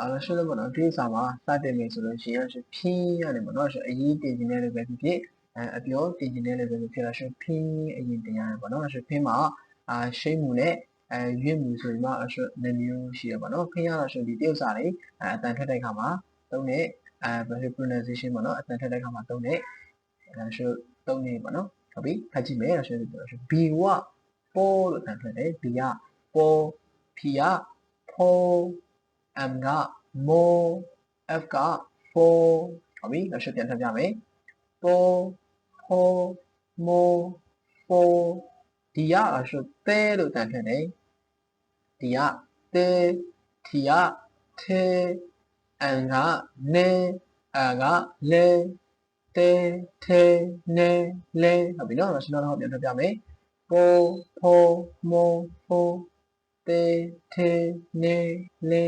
အဲ့ဆိုတော့ပေါ့နော်ဒီဥစ္စာမှာစတင်ပြီဆိုလို့ရှိရင်ဆိုဖြင်းရတယ်ပေါ့နော်ဆိုအရေးတင်ခြင်းလည်းပဲဖြစ်ဖြစ်အဲအပြောတင်ခြင်းလည်းပဲဖြစ်ဖြစ်လာဆိုဖြင်းအရင်တင်ရတယ်ပေါ့နော်ဆိုဖြင်းမှာအာရှိမှုနဲ့အဲရွေ့မှုဆိုရင်မှအဆိုနှမျိုးရှိရပါတော့ဖိရတာဆိုဒီတရုပ်စာတွေအဲအတန်ထွက်တဲ့အခါမှာသုံးတဲ့အဲ pronunciation ပေါ့နော်အတန်ထွက်တဲ့အခါမှာသုံးတဲ့အဲဆိုသုံးနေပေါ့နော်ဟုတ်ပြီဖတ်ကြည့်မယ်ဆိုတော့ B ကပေါ်လို့အတန်ထွက်တယ် B ကပေါ် P ကဖော M က mo F က for ဟုတ်ပြီနောက်ရှင်းပြန်ထပ်ပြမယ် for for mo for ဒီကဆိုတဲလို့တန်ထွက်တယ်ဒီကတဲဒီကထဲအန်ကနဲအကလဲတဲထဲနဲလဲဟုတ်ပြီနော်နောက်ရှင်းတော့ပြန်ထပ်ပြမယ် for for mo for တဲထဲနဲလဲ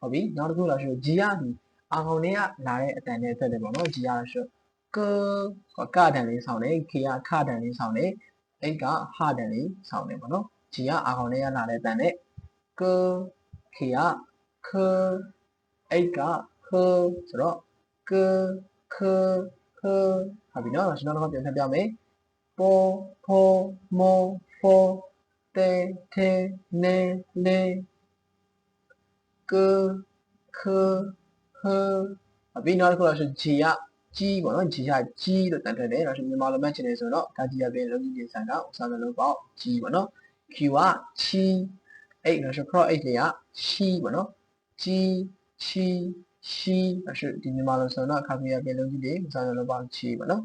ဟုတ်ပြီနောက်တစ်ခုလာဆို G ရဒီအာကောင်တွေကလာတဲ့အတန်နဲ့ဆက်တယ်ပေါ့နော် G ရဆိုကကတန်လေးဆောင်းတယ် K ကခတန်လေးဆောင်းတယ် A ကဟတန်လေးဆောင်းတယ်ပေါ့နော် G ကအာကောင်တွေကလာတဲ့အတန်နဲ့က K ကခ A ကခဆိုတော့ကခခဟုတ်ပြီနော်ကျွန်တော်တို့ပြန်ဖတ်ပြမယ်ပေါ်ပေါ်မောဖောတဲထဲနဲလေ ကခဟအပြီးနောက်တစ်ခုတော့ဆို G ကကြီးပေါ့နော် G ကကြီးလို့တန်ထွက်တယ်နောက်ဆိုမြန်မာလိုမှတ်ချင်တယ်ဆိုတော့ဒါကြီးရပြင်လုံးကြီးဆန်ကဥစားလုံးပေါ့ကြီးပေါ့နော် Q ကချီ8နောက်ဆို cross 8လေးကချီပေါ့နော်ကြီးချီချီနောက်ဆိုဒီမြန်မာလိုဆိုတော့ခါပြရပြင်လုံးကြီးတွေဥစားလုံးပေါ့ချီပေါ့နော်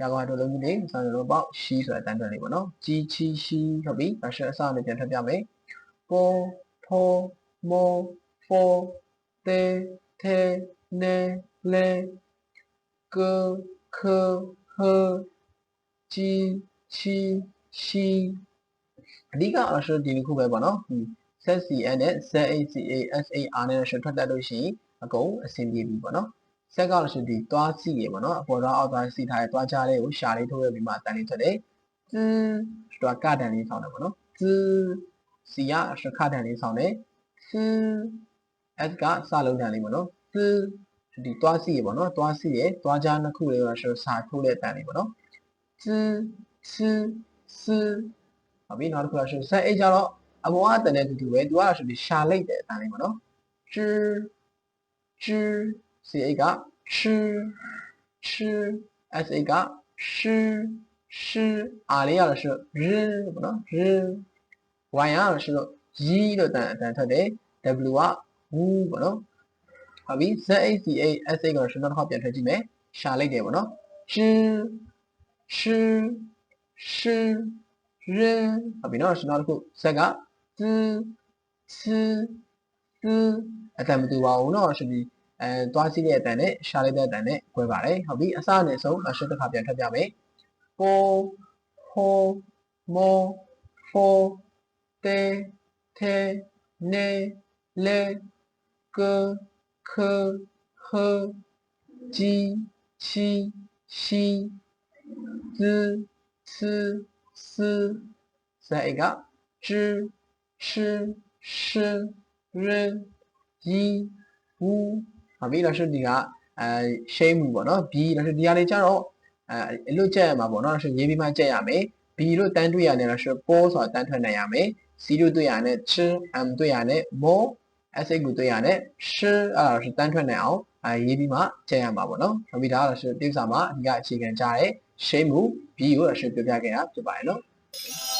ရကွာတို့လုံးကြီးတွေဥစားလုံးပေါ့ရှီဆိုတဲ့အတန်ထွက်လေးပေါ့နော်ကြီးချီရှီဟုတ်ပြီနောက်ဆိုအစားနဲ့ပြန်ထပ်ပြမယ်ပေါ်ဖောမော ဖောတဲထဲနဲလဲကခဟជីချီရှီအဓိကအဆိုဒီတစ်ခုပဲပေါ့နော် ZCN နဲ့ ZACA SAR နဲ့ရှုထွက်တတ်လို့ရှိရင်အကုန်အဆင်ပြေပြီပေါ့နော်ဆက်ကလို့ဆိုဒီသွားစီရေပေါ့နော်အပေါ်သွားအောက်သွားစီထားတဲ့သွားချလေးကိုရှာလေးထိုးရပြီးမှတန်လေးထွက်တယ်ဇးတော့ကတန်လေးဆောင်းတယ်ပေါ့နော်ဇးစီရရှခတန်လေးဆောင်းတယ်ဇး s ကစလုံးတန်လေးပေါ့နော်သဒီသွားစီရပေါ့နော်သွားစီရသွားကြားနှစ်ခုလေးတော့ဆိုစာထိုးတဲ့တန်လေးပေါ့နော်သသစဟုတ်ပြီနောက်တစ်ခုကဆိုဆက်အိတ်ကြတော့အပေါ်ကတန်တဲ့တူတူပဲသူကဆိုဒီရှာလိုက်တဲ့အတန်လေးပေါ့နော်ချឺချឺစီအိတ်ကချឺချឺ s အိတ်ကရှឺရှឺအားလေးရတော့ဆိုရပေါ့နော်ရ y ရတော့ဆိုရီလို့တန်အတန်ထွက်တယ် w က ဘူးပေါ့နော်ဟုတ်ပြီ ZHCA SA ကိုကျွန်တော်တစ်ခါပြန်ထည့်ကြည့်မယ်ရှာလိုက်တယ်ပေါ့နော်ရှင်ရှင်ရှင်ရဟုတ်ပြီနော်ကျွန်တော်တစ်ခုဇက်ကသသသအတန်မတူပါဘူးနော်ရှင်ဒီအဲသွားစီးတဲ့အတန်နဲ့ရှာလိုက်တဲ့အတန်နဲ့꿰ပါတယ်ဟုတ်ပြီအစနဲ့ဆုံးအရှင်းတစ်ခါပြန်ထပ်ပြမယ်ပေါ်ဖောမောဖောတဲထဲနေလေ ကခဟជីချီရှီဇစစဇိုင်ကဇရှရှရရီဝူဟာပြီလားရှုဒီကအဲရှိမှုပေါ့နော် B လားရှုဒီဟာလေးကျတော့အဲအလွတ်ချက်ရမှာပေါ့နော်ရှုရေးပြီးမှချက်ရမယ် B လို့တန်းတွေ့ရတယ်လားရှုပေါ်ဆိုတာတန်းထွက်နိုင်ရမယ် C လို့တွေ့ရတယ်ချ M တွေ့ရတယ် more SA ကိုတွေ့ရတယ်ရှင်းအဲ့ဒါတန်းထွက်နိုင်အောင်အဲရေးပြီးမှချက်ရမှာပေါ့နော်။နောက်ပြီးဒါကတော့တိကျစာမှာအဓိကအခြေခံကြတဲ့ shame ကို B ကိုအရှင်းပြောပြခဲ့တာဖြစ်ပါတယ်နော်။